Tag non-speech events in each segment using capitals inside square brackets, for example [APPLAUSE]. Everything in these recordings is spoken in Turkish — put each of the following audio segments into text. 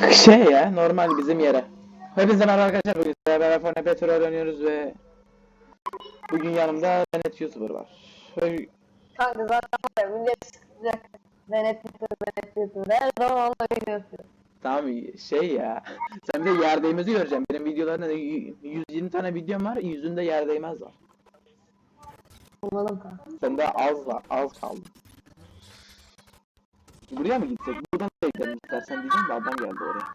[LAUGHS] Şey ya normal bizim yere. Hepinize merhaba arkadaşlar bugün sizlerle beraber Fortnite Petrol oynuyoruz ve bugün yanımda Benet YouTuber var. Şöyle- Kanka zaten millet sıkacak. Venet Twitter, Venet Twitter. Her zaman onunla oynuyorsun. Tamam şey ya. [LAUGHS] Sen bir de yer değmezi göreceğim. Benim videolarımda da y- 120 tane videom var. Yüzünde yer değmez var. Anladım kanka. Sende az var. Az kaldı. Buraya mı gitsek? Buradan da gidelim istersen diyeceğim de adam geldi oraya.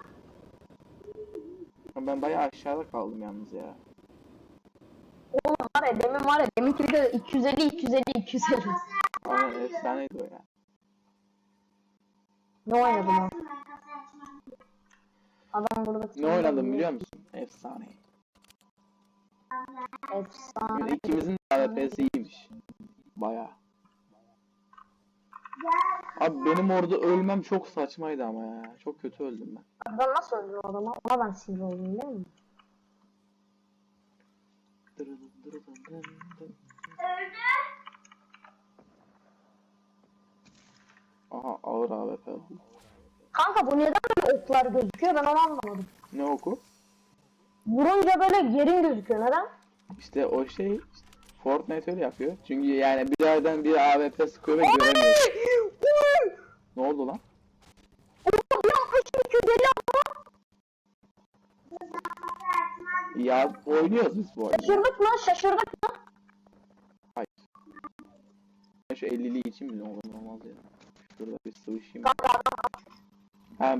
Ben bayağı aşağıda kaldım yalnız ya. Oğlum var ya demin var ya deminki video 250 250 250. Aynen efsaneydi o ya. Ne oynadım o? Adam burada Ne oynadım biliyor musun? Efsane. Efsane. Böyle ikimizin de AWP'si iyiymiş. Abi benim orada ölmem çok saçmaydı ama ya. Çok kötü öldüm ben. Ben nasıl öldüm o adama? Ona ben sinir oldum değil mi? Aha ağır AWP oldu. Kanka bu neden böyle oklar gözüküyor ben onu anlamadım. Ne oku? Vurunca böyle yerin gözüküyor neden? İşte o şey Fortnite öyle yapıyor. Çünkü yani bir yerden bir AWP sıkıyor ve göremiyor. Ne oldu lan? Oğlum bir an peşin 250 ama Ya oynuyoruz biz bu oyunu. şaşırdık mı şaşırdık mı? Hayır. Ben şu 50'liği için bile olur olmaz ya. Şurada bir sıvışayım. Kanka adam Ha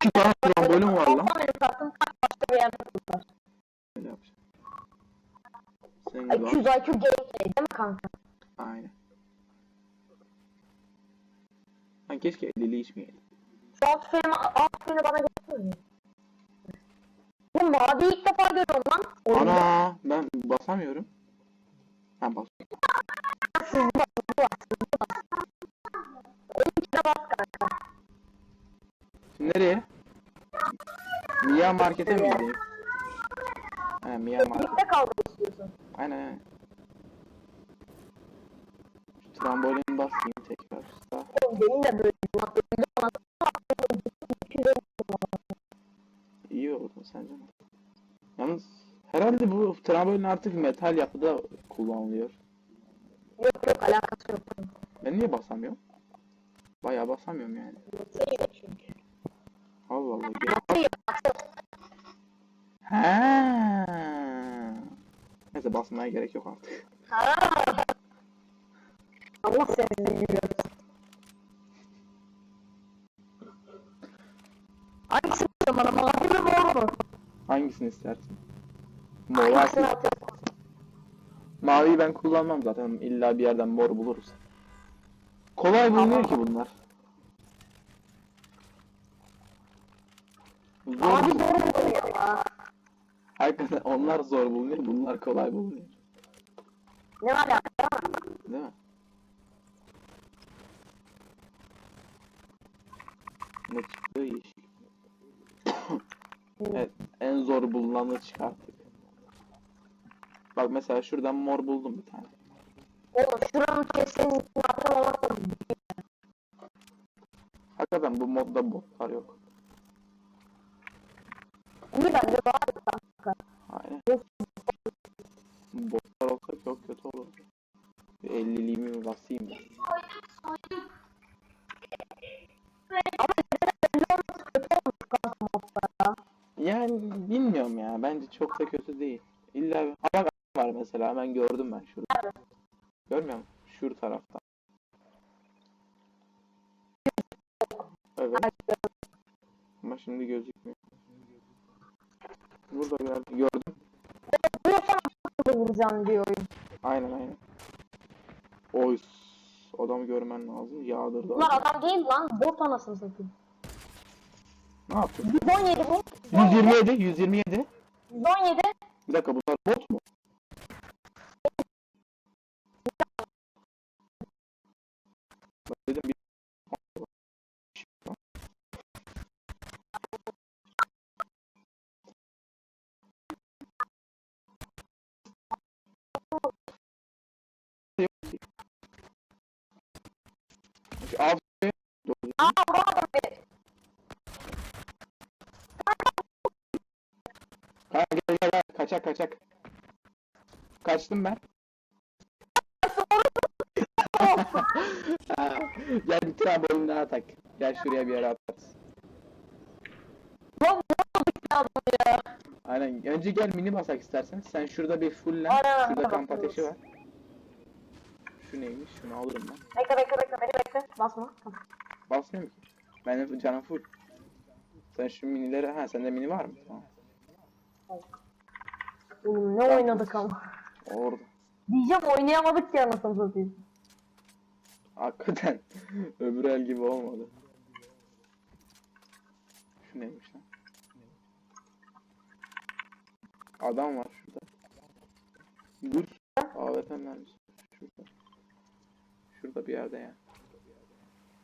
Aa Mia Market'e mi gideyim? He Mia Market. Birlikte kaldı istiyorsun. Aynen. Şu trambolin basayım tekrar. Sağ. Oğlum benim de böyle bir bana 250 İyi oldu sence mi? Yalnız herhalde bu trambolin artık metal yapıda kullanılıyor. Yok yok alakası yok. Ben niye basamıyorum? Bayağı basamıyorum yani. Seviyor çünkü. Allah Allah. Hayır baksana. Ha. Neyse basmaya gerek yok artık. Ha. Allah seni biliyor. Hangisini istiyorsun bana? Mavi mi mor mu? Hangisini istersin? Mor Hangisini atıyorsun? Maviyi ben kullanmam zaten. İlla bir yerden mor buluruz. Kolay bulunuyor ki bunlar. Zor Abi bul- doğru mu ya? Hakikaten [LAUGHS] onlar zor bulunuyor, bunlar kolay bulunuyor. Ne var ya? Değil mi? Ne çıktı? Yeşil. evet, en zor bulunanı çıkarttık. Bak mesela şuradan mor buldum bir tane. Oğlum şuranın kesin olmazsa Hakikaten bu modda botlar yok. iyi bence daha kanka modda ya. Yani bilmiyorum ya. Bence çok da kötü değil. İlla bak var mesela. Hemen gördüm ben şurada. Görmüyor musun? Şur tarafta. Evet. Ama şimdi gözükmüyor. Burada gördüm. Bu yapana nasıl vuracağım diyor oyun. Aynen aynen. Oy. Adamı görmen lazım. Yağdırdı. Bunlar adam. adam değil lan. Bot anasını satayım. Ne yaptın? 117 mi? 127. 127. 117. Bir dakika bunlar bot mu? Dedim bir Abi Aa vuramadım bir. Ha, gel gel gel kaçak kaçak. Kaçtım ben. [LAUGHS] Gel bir trambolin daha tak. Gel şuraya bir yere atarız. Lan vuramadık ya adamı ya. Aynen. Önce gel mini basak istersen. Sen şurada bir full lan. Aynen, Şurada tamam, kamp ateşi var. Şu neymiş? Şunu alırım ben. Bekle bekle bekle beni bekle. Basma. Basmıyor ki? Benim canım full. Sen şu minileri... Ha sende mini var mı? Tamam. Oğlum ne oynadık ama. Orada. Diyeceğim oynayamadık ya anasını satayım. Hakikaten. [LAUGHS] Öbür el gibi olmadı. Şu neymiş lan? Adam var şurada. Dur. AWP mermisi. Şurada. Şurada bir yerde ya.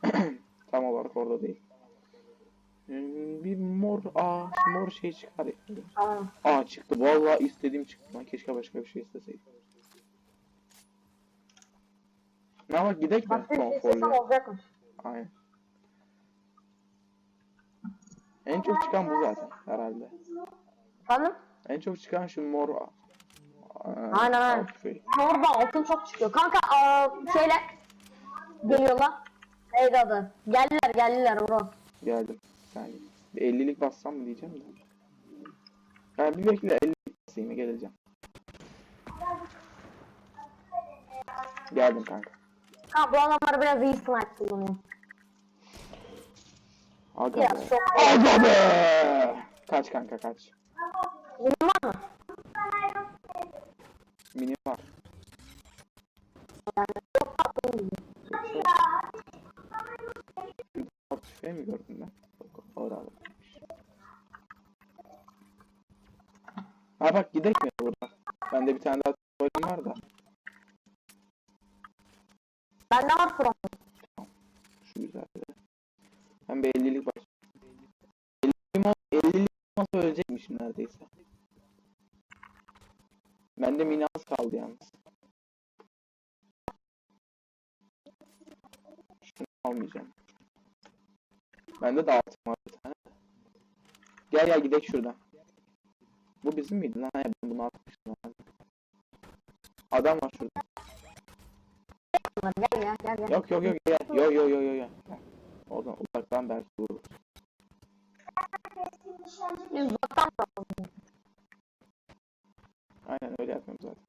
[CLEARS THROAT] Tam olarak orada değil. Hmm, Bir mor, aa mor şey çıkar. Tamam. Aa çıktı. Vallahi istediğim çıktı. Lan keşke başka bir şey isteseydim. Ne bak gidek mi? Şey Konforlu. istesem olacakmış. Aynen. En çok çıkan bu zaten herhalde. Efendim? En çok çıkan şu mor. Aa, Aynen, aynen. Orada altın çok çıkıyor. Kanka aa, şeyle geliyorlar. Neydi adı? Geldiler geldiler bro. Geldim. Yani bir 50'lik bassam mı diyeceğim de. Ben bir bekle 50'lik basayım geleceğim. Geldim kanka. Ha bu adamlar biraz iyi snipe kullanıyor. Aga be. çok. Aga be. Kaç kanka kaç. Bunun var mı? Mini var. Yani çok tatlı tüfeği mi gördün ben? Yok, Orada. Ha bak gidelim mi burada? Bende bir tane daha tuvalim var da. Bende var pro. Şu güzel. Ben bir 50'lik baş. 50'lik 50'lik olmasa ölecekmişim neredeyse. Bende mini az kaldı yalnız. Şunu almayacağım. Bende de altın var. Gel gel gidelim şuradan. Bu bizim miydi lan? Hayır ben bunu atmıştım. Adam var şurada. Gel ya gel gel. Yok yok yok gel. Yok yok yok yok. Oradan uzaktan belki vurur. Biz uzaktan da Aynen öyle yapıyorum zaten.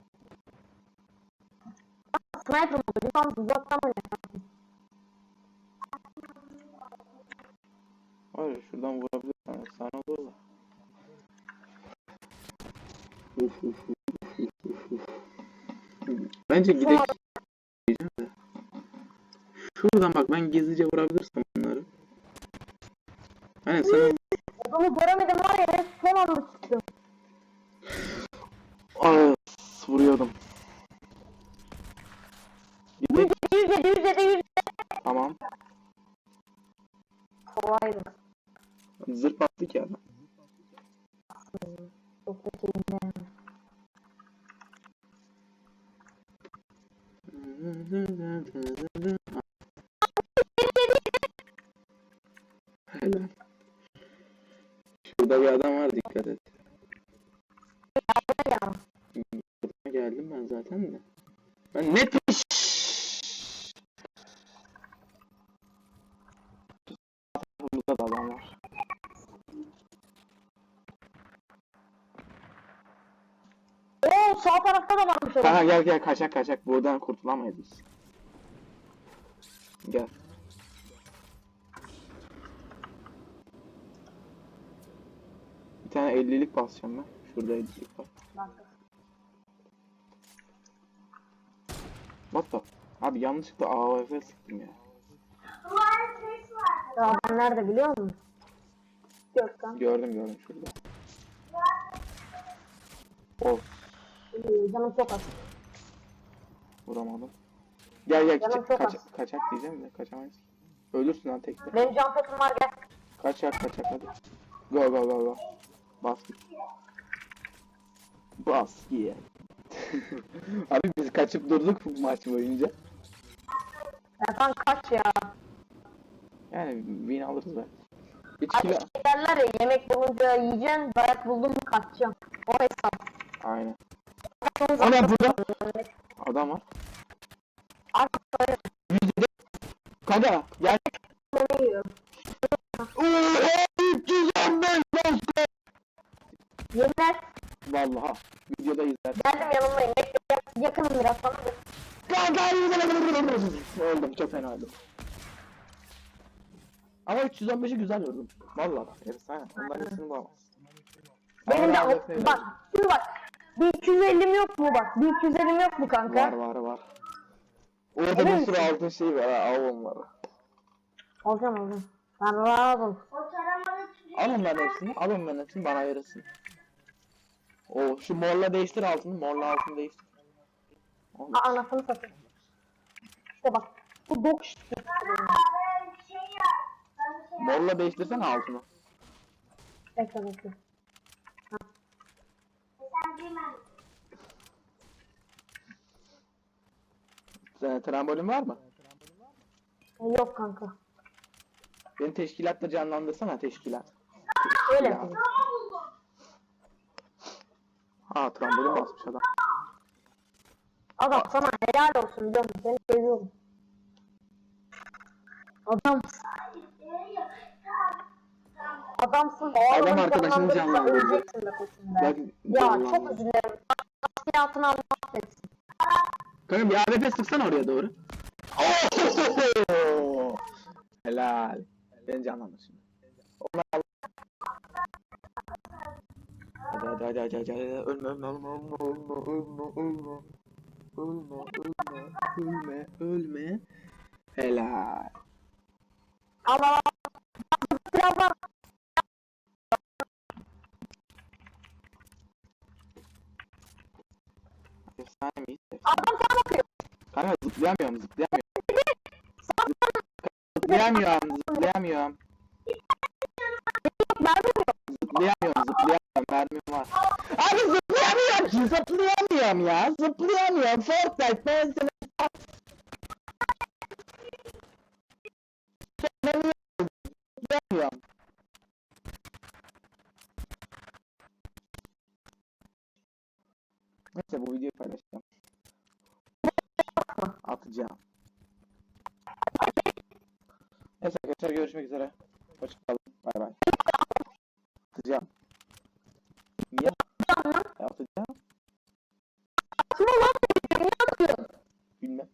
Sniper. Bir tane uzaktan. Var ya şuradan vurabilirsen sana olur da. Uf uf uf uf uf uf. Bence gidelim. De. Şuradan bak ben gizlice vurabilirsem bunları. Aynen sen Adamı göremedim var ya son anda çıktım. Aa, vuruyordum. Gidelim. Yüz yedi yüz yedi yüz yedi. Tamam. Kolaydı. Zırh bastı ki adam. Zaten de. Ben ne piş. Burada da adam var. Oo sağ tarafta da varmış adam. Kanka gel gel kaçak kaçak buradan kurtulamayız biz. Gel. Bir tane 50'lik basacağım ben. Şurada 50'lik var. Bak. What the? Abi yanlışlıkla AWP sıktım ya. Ya adam nerede biliyor musun? Gökten. Gördüm gördüm şurada. Of Ee, Canım çok az. vuramadım. Gel gel Canım kaça- çok kaç- az. kaçak diyeceğim de kaçamayız. Ölürsün lan tekte. Benim can petim var gel. Kaçak kaçak hadi. Go go go go. Bas git. Bas git. [LAUGHS] Abi biz kaçıp durduk bu maç boyunca. Sen kaç ya. Yani win alırız be. Hiç Hadi kilo... şey derler ya yemek bulunca yiyeceksin, dayak buldun mu kaçacaksın. O hesap. Aynen. Ana burada adam var. Artık öyle Kanka gel. onu yiyorum. Oha 315 Moskova. Yemin et. Vallahi videoda izler. Geldim yanımdayım. Bekle yak- yakınım biraz sana. da. Kanka çok fena. Ama 315'i güzel vurdum. Vallahi efsane. Ondan iyisini bulamaz. Benim de o- bak şimdi bak. Bir 250'm yok mu bak? Bir 250'm yok mu kanka? Var var var. Orada bir sürü altın şey var ha avon var. Alacağım alacağım. Ben lazım. Al onların hepsini, al onların hepsini bana verirsin. O şu morla değiştir altını, morla altını değiştir. Al. Aa, anasını satayım. İşte bak. Bu dok işte. Morla değiştirsene altını. Bekle bekle. Senin trambolin var mı? Yok kanka. Beni teşkilatta canlandırsana teşkilat. Öyle Ya. Ha trambolin basmış adam. Adam sana helal olsun biliyor musun? Seni seviyorum. Adamsın. Adamsın. Adam adamı arkadaşını canlandırdı. öleceksin ya canlandı. çok üzülüyorum. Hayatını Allah affetsin. Kanka bir AWP sıksana oraya doğru. Oh! [LAUGHS] Helal. Beni canlandır şimdi. Onu al. Hadi hadi hadi hadi hadi hadi. Ölme ölme ölme ölme ölme ölme ölme. Ölme ölme ölme ölme. Helal. Al al al. Biraz daha. Efsane miyiz? Adam sana bakıyor. Kanka zıplayamıyorum zıplayamıyorum. Zıplayamıyorum zıplayamıyorum. Zıplayamıyorum zıplayamıyorum mermim var. Abi zıplayamıyorum ki zıplayamıyorum ya zıplayamıyorum Fortnite ben seni Zıplayamıyorum. Neyse bu videoyu paylaşacağım. [LAUGHS] Atacağım. Neyse arkadaşlar görüşmek üzere. Hoşçakalın. Bay bay. Atacağım. Niye? Atacağım. Kim lan?